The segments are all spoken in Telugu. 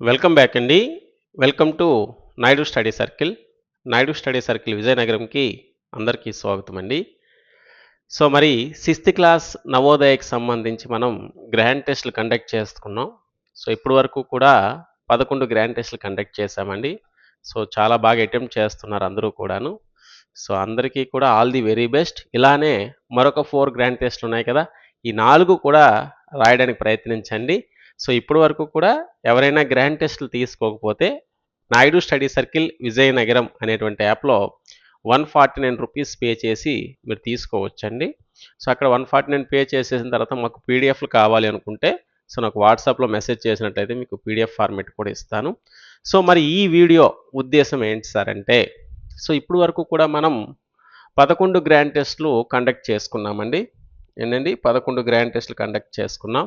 వెల్కమ్ బ్యాక్ అండి. Welcome to Naidu study circle. Naidu study circle విజయనగరంకి అందరికీ స్వాగతం అండి. సో మరి సిక్స్త్ క్లాస్ నవోదయకి సంబంధించి మనం గ్రాండ్ టెస్ట్లు కండక్ట్ చేసుకున్నాం సో ఇప్పటి వరకు కూడా పదకొండు గ్రాండ్ టెస్ట్లు కండక్ట్ చేశామండి. సో చాలా బాగా అటెంప్ట్ చేస్తున్నారు అందరూ కూడాను. సో అందరికీ కూడా ఆల్ ది వెరీ బెస్ట్. ఇలానే మరొక ఫోర్ గ్రాండ్ టెస్ట్లు ఉన్నాయి కదా. ఈ నాలుగు కూడా రాయడానికి ప్రయత్నించండి. సో ఇప్పటి వరకు కూడా ఎవరైనా గ్రాండ్ టెస్ట్లు తీసుకోకపోతే నాయుడు స్టడీ సర్కిల్ విజయనగరం అనేటువంటి యాప్లో one forty nine rupees pay చేసి మీరు తీసుకోవచ్చండి. సో అక్కడ వన్ ఫార్టీ నైన్ పే చేసేసిన తర్వాత మాకు పీడిఎఫ్లు కావాలి అనుకుంటే సో నాకు వాట్సాప్లో మెసేజ్ చేసినట్లయితే మీకు పీడిఎఫ్ ఫార్మేట్ కూడా ఇస్తాను. సో మరి ఈ వీడియో ఉద్దేశం ఏంటి సార్ అంటే సో ఇప్పుడు వరకు కూడా మనం పదకొండు గ్రాండ్ టెస్ట్లు కండక్ట్ చేసుకున్నామండి. ఏంటండి? పదకొండు గ్రాండ్ టెస్ట్లు కండక్ట్ చేసుకున్నాం.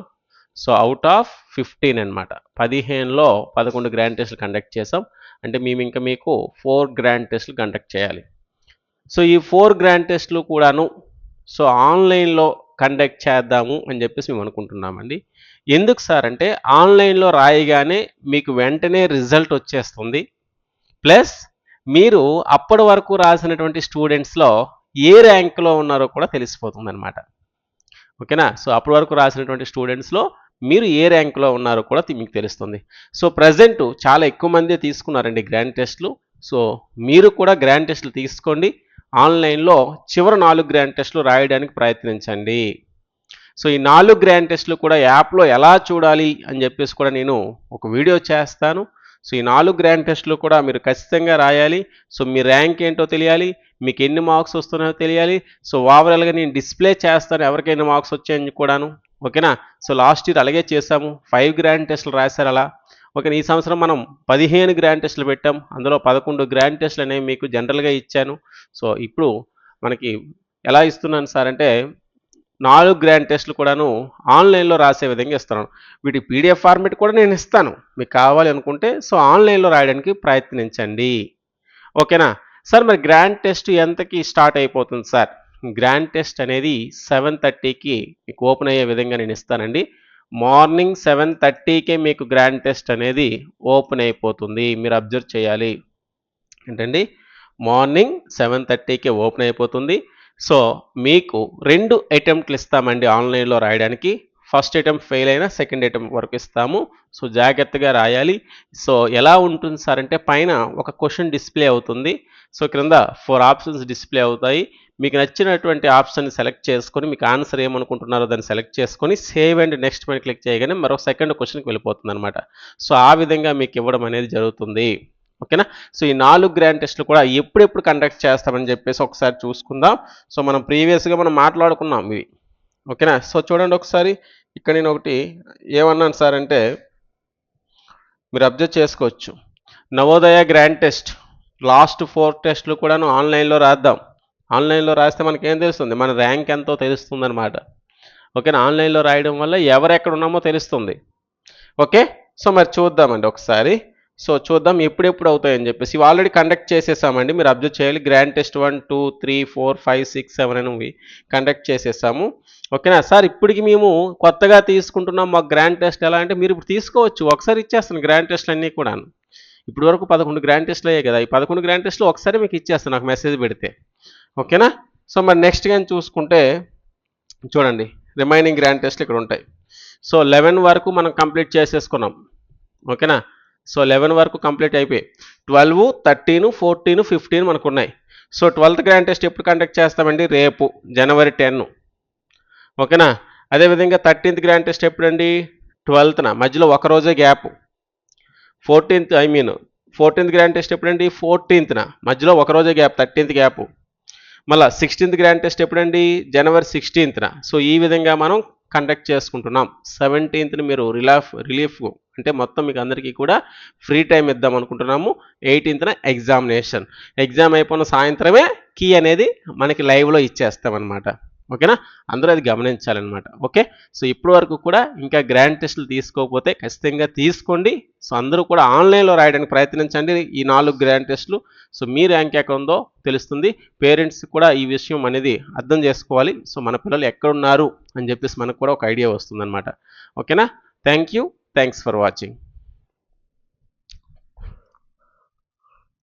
సో అవుట్ ఆఫ్ ఫిఫ్టీన్ అనమాట పదిహేనులో పదకొండు గ్రాండ్ టెస్ట్లు కండక్ట్ చేసాం అంటే మేము ఇంకా మీకు ఫోర్ గ్రాండ్ టెస్ట్లు కండక్ట్ చేయాలి. సో ఈ ఫోర్ గ్రాండ్ టెస్ట్లు కూడాను సో ఆన్లైన్లో కండక్ట్ చేద్దాము అని చెప్పేసి మేము అనుకుంటున్నామండి. ఎందుకు సార్ అంటే ఆన్లైన్లో రాయగానే మీకు వెంటనే రిజల్ట్ వచ్చేస్తుంది. ప్లస్ మీరు అప్పటి వరకు రాసినటువంటి స్టూడెంట్స్లో ఏ ర్యాంక్లో ఉన్నారో కూడా తెలిసిపోతుంది అనమాట ఓకేనా? సో అప్పటి వరకు రాసినటువంటి స్టూడెంట్స్లో మీరు ఏ ర్యాంక్లో ఉన్నారో కూడా మీకు తెలుస్తుంది. సో ప్రజెంట్ చాలా ఎక్కువ మంది తీసుకున్నారండి గ్రాండ్ టెస్ట్లు. సో మీరు కూడా గ్రాండ్ టెస్ట్లు తీసుకోండి. ఆన్లైన్లో చివరి నాలుగు గ్రాండ్ టెస్ట్లు రాయడానికి ప్రయత్నించండి. సో ఈ నాలుగు గ్రాండ్ టెస్ట్లు కూడా యాప్లో ఎలా చూడాలి అని చెప్పేసి కూడా నేను ఒక వీడియో చేస్తాను. సో ఈ నాలుగు గ్రాండ్ టెస్ట్లు కూడా మీరు ఖచ్చితంగా రాయాలి. సో మీ ర్యాంక్ ఏంటో తెలియాలి. మీకు ఎన్ని మార్క్స్ వస్తున్నాయో తెలియాలి. సో ఓవరాల్గా నేను డిస్ప్లే చేస్తాను ఎవరికి ఎన్ని మార్క్స్ వచ్చాయని కూడాను. ఓకేనా? సో లాస్ట్ ఇయర్ అలాగే చేసాము ఫైవ్ గ్రాండ్ టెస్ట్లు రాశారు అలా. ఓకే ఈ సంవత్సరం మనం పదిహేను గ్రాండ్ టెస్ట్లు పెట్టాం. అందులో పదకొండు గ్రాండ్ టెస్ట్లు అనేవి మీకు జనరల్గా ఇచ్చాను. సో ఇప్పుడు మనకి ఎలా ఇస్తున్నాను సార్ అంటే నాలుగు గ్రాండ్ టెస్ట్లు కూడాను ఆన్లైన్లో రాసే విధంగా ఇస్తున్నాను. వీటి పీడిఎఫ్ ఫార్మేట్ కూడా నేను ఇస్తాను. మీకు కావాలి అనుకుంటే సో ఆన్లైన్లో రాయడానికి ప్రయత్నించండి. ఓకేనా? సార్ మరి గ్రాండ్ టెస్ట్ ఎంతకి స్టార్ట్ అయిపోతుంది సార్? గ్రాండ్ టెస్ట్ అనేది సెవెన్ థర్టీకి మీకు ఓపెన్ అయ్యే విధంగా నేను ఇస్తానండి. మార్నింగ్ సెవెన్ థర్టీకే మీకు గ్రాండ్ టెస్ట్ అనేది ఓపెన్ అయిపోతుంది. మీరు అబ్జర్వ్ చేయాలి. ఏంటండి? మార్నింగ్ సెవెన్ థర్టీకే ఓపెన్ అయిపోతుంది. సో మీకు రెండు అటెంప్ట్లు ఇస్తామండి ఆన్లైన్లో రాయడానికి. ఫస్ట్ అటెంప్ట్ ఫెయిల్ అయినా సెకండ్ అటెంప్ట్ వరకు ఇస్తాము. సో జాగ్రత్తగా రాయాలి. సో ఎలా ఉంటుంది సార్ అంటే పైన ఒక క్వశ్చన్ డిస్ప్లే అవుతుంది. సో క్రింద ఫోర్ ఆప్షన్స్ డిస్ప్లే అవుతాయి. మీకు నచ్చినటువంటి ఆప్షన్ని సెలెక్ట్ చేసుకొని మీకు ఆన్సర్ ఏమనుకుంటున్నారో దాన్ని సెలెక్ట్ చేసుకొని సేవ్ అండ్ నెక్స్ట్ మీద క్లిక్ చేయగానే మరో సెకండ్ క్వశ్చన్కి వెళ్ళిపోతుంది అనమాట సో ఆ విధంగా మీకు ఇవ్వడం అనేది జరుగుతుంది. ఓకేనా? సో ఈ నాలుగు గ్రాండ్ టెస్ట్లు కూడా ఎప్పుడెప్పుడు కండక్ట్ చేస్తామని చెప్పేసి ఒకసారి చూసుకుందాం. సో మనం ప్రీవియస్గా మనం మాట్లాడుకున్నాం ఇవి. ఓకేనా? సో చూడండి ఒకసారి. ఇక్కడ నేను ఒకటి ఏమన్నాను సార్ అంటే మీరు అబ్జర్వ్ చేసుకోవచ్చు. Navodaya grand test last four టెస్ట్లు కూడాను ఆన్లైన్లో రాద్దాం. ఆన్లైన్లో రాస్తే మనకి ఏం తెలుస్తుంది? మన ర్యాంక్ ఎంతో తెలుస్తుంది అనమాట ఓకేనా? ఆన్లైన్లో రాయడం వల్ల ఎవరెక్కడ ఉన్నామో తెలుస్తుంది. ఓకే? సో మరి చూద్దామండి ఒకసారి. సో చూద్దాం ఎప్పుడెప్పుడు అవుతాయని చెప్పేసి. ఇవి ఆల్రెడీ కండక్ట్ చేసేసామండి. మీరు అబ్జర్వ్ చేయాలి. Grand test one two three four five six seven అనేవి కండక్ట్ చేసేసాము. ఓకేనా సార్ ఇప్పటికి మేము కొత్తగా తీసుకుంటున్నాం మాకు గ్రాండ్ టెస్ట్ ఎలా అంటే మీరు ఇప్పుడు తీసుకోవచ్చు. ఒకసారి ఇచ్చేస్తాను గ్రాండ్ టెస్ట్లు అన్నీ కూడా ఇప్పుడు వరకు పదకొండు గ్రాండ్ టెస్ట్లు అయ్యాయి కదా. ఈ పదకొండు గ్రాండ్ టెస్ట్లు ఒకసారి మీకు ఇచ్చేస్తాను నాకు మెసేజ్ పెడితే. ఓకేనా సో మరి నెక్స్ట్ కానీ చూసుకుంటే చూడండి. రిమైనింగ్ గ్రాండ్ టెస్ట్లు ఇక్కడ ఉంటాయి. సో లెవెన్ వరకు మనం కంప్లీట్ చేసేసుకున్నాం. ఓకేనా సో లెవెన్ వరకు కంప్లీట్ అయిపోయి ట్వెల్వ్ థర్టీన్ ఫోర్టీన్ ఫిఫ్టీన్ మనకు ఉన్నాయి సో ట్వెల్త్ గ్రాండ్ టెస్ట్ ఎప్పుడు కండక్ట్ చేస్తామండి? రేపు జనవరి టెన్ ఓకేనా? అదేవిధంగా థర్టీన్త్ గ్రాండ్ టెస్ట్ ఎప్పుడండి? ట్వెల్త్న మధ్యలో ఒక రోజే gap fourteenth I mean fourteenth grand test ఎప్పుడండి? ఫోర్టీన్త్న మధ్యలో ఒక రోజే గ్యాప్ థర్టీన్త్ గ్యాప్ మళ్ళీ సిక్స్టీన్త్ గ్రాండ్ టెస్ట్ ఎప్పుడండి? జనవరి సిక్స్టీన్త్న సో ఈ విధంగా మనం కండక్ట్ చేసుకుంటున్నాం. సెవెంటీన్త్ని మీరు రిలాఫ్ రిలీఫ్ అంటే మొత్తం మీకు అందరికీ కూడా ఫ్రీ టైం ఇద్దాం అనుకుంటున్నాము. ఎయిటీన్త్న ఎగ్జామినేషన్ ఎగ్జామ్ అయిపోయిన సాయంత్రమే కీ అనేది మనకి లైవ్లో ఇచ్చేస్తామన్నమాట. ఓకేనా? అందరూ అది గమనించాలన్నమాట. ఓకే? సో ఇప్పటి వరకు కూడా ఇంకా గ్రాండ్ టెస్టులు తీసుకోకపోతే ఖచ్చితంగా తీసుకోండి. సో అందరూ కూడా ఆన్లైన్లో రాయడానికి ప్రయత్నించండి ఈ నాలుగు గ్రాండ్ టెస్టులు. సో మీ ర్యాంక్ ఎక్కడ ఉందో తెలుస్తుంది. పేరెంట్స్ కూడా ఈ విషయం అనేది అర్థం చేసుకోవాలి. సో మన పిల్లలు ఎక్కడున్నారు అని చెప్పేసి మనకు కూడా ఒక ఐడియా వస్తుందన్నమాట. ఓకేనా? Thank you. Thanks for watching.